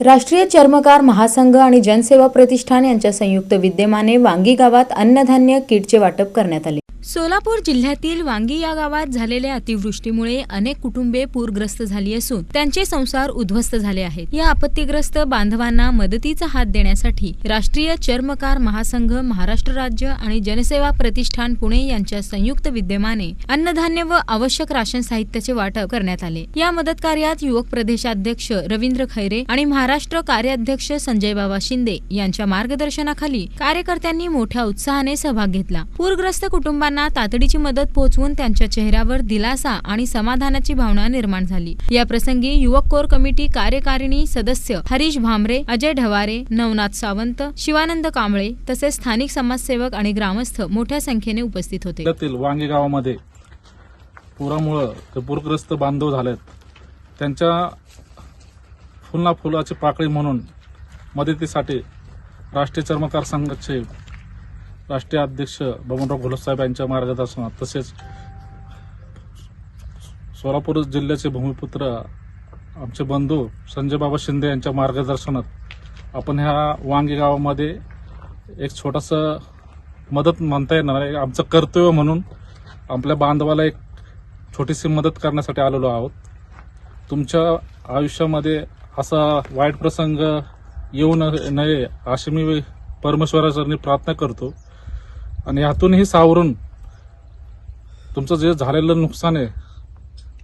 राष्ट्रीय चर्मकार महासंघ आणि जनसेवा प्रतिष्ठान यांच्या संयुक्त विद्यमाने वांगी गावात अन्नधान्य किटचे वाटप करण्यात आले. सोलापूर जिल्ह्यातील वांगी या गावात झालेल्या अतिवृष्टीमुळे अनेक कुटुंबे पूरग्रस्त झाली असून त्यांचे संसार उद्ध्वस्त झाले आहेत. या आपत्तीग्रस्त बांधवांना मदतीचा हात देण्यासाठी राष्ट्रीय चर्मकार महासंघ महाराष्ट्र राज्य आणि जनसेवा प्रतिष्ठान पुणे यांच्या संयुक्त विद्यमाने अन्नधान्य व आवश्यक राशन साहित्याचे वाटप करण्यात आले. या मदत कार्यात युवक प्रदेशाध्यक्ष रवींद्र खैरे आणि महाराष्ट्र कार्याध्यक्ष संजय बाबा शिंदे यांच्या मार्गदर्शनाखाली कार्यकर्त्यांनी मोठ्या उत्साहाने सहभाग घेतला. पूरग्रस्त कुटुंबांना तातडीची मदत पोहोचवून त्यांच्या चेहऱ्यावर दिलासा आणि समाधानाची भावना निर्माण झाली. या प्रसंगी युवक कोर कमिटी कार्यकारिणी सदस्य हरीश भामरे अजय ढवारे नवनाथ सावंत शिवानंद कांबळे तसेच स्थानिक समाजसेवक आणि ग्रामस्थ मोठ्या संख्येने उपस्थित होते. जिल्ह्यातील वांगी गावामध्ये पुरामुळं जे पूरग्रस्त बांधव झालेत. त्यांच्या फुलना फुलाची पाकळी म्हणून मदतीसाठी राष्ट्रीय चर्मकार संघाचे राष्ट्रीय अध्यक्ष बबनराव घोलसाहेब यांच्या मार्गदर्शनात तसेच सोलापूर जिल्ह्याचे भूमिपुत्र आमचे बंधू संजय बाबा शिंदे यांच्या मार्गदर्शनात आपण ह्या वांगी गावामध्ये एक छोटासा मदत म्हणता येणार आहे. आमचं कर्तव्य म्हणून आपल्या बांधवाला एक छोटीशी मदत करण्यासाठी आलेलो आहोत. तुमच्या आयुष्यामध्ये असा वाईट प्रसंग येऊ नये अशी मी परमेश्वराचरणी प्रार्थना करतो. आणि यातूनही सावरून तुमचं जे झालेलं नुकसान आहे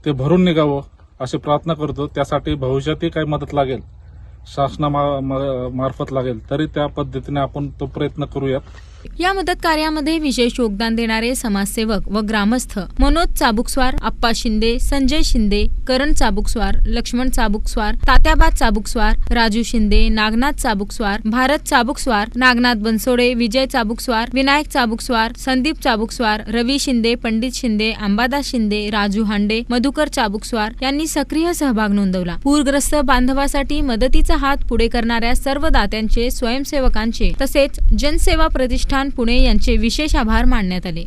ते भरून निघावं अशी प्रार्थना करतो. त्यासाठी भविष्यातही काही मदत लागेल शासना मार्फत लागेल. तरी त्या पद्धतीने आपण तो प्रयत्न करूयात. या मदत कार्यामध्ये विशेष योगदान देणारे समाजसेवक व ग्रामस्थ मनोज चाबुकस्वार आप्पा शिंदे संजय शिंदे करण चाबुकस्वार लक्ष्मण चाबुकस्वार तात्याबा चाबुकस्वार राजू शिंदे नागनाथ चाबुकस्वार भारत चाबुकस्वार नागनाथ बनसोडे विजय चाबुकस्वार विनायक चाबुकस्वार संदीप चाबुकस्वार रवी शिंदे पंडित शिंदे अंबादास शिंदे राजू हांडे मधुकर चाबुकस्वार यांनी सक्रिय सहभाग नोंदवला. पूरग्रस्त बांधवासाठी मदतीचा हात पुढे करणाऱ्या सर्व दात्यांचे स्वयंसेवकांचे तसेच जनसेवा प्रतिष्ठान पुणे यांचे विशेष आभार मानण्यात आले.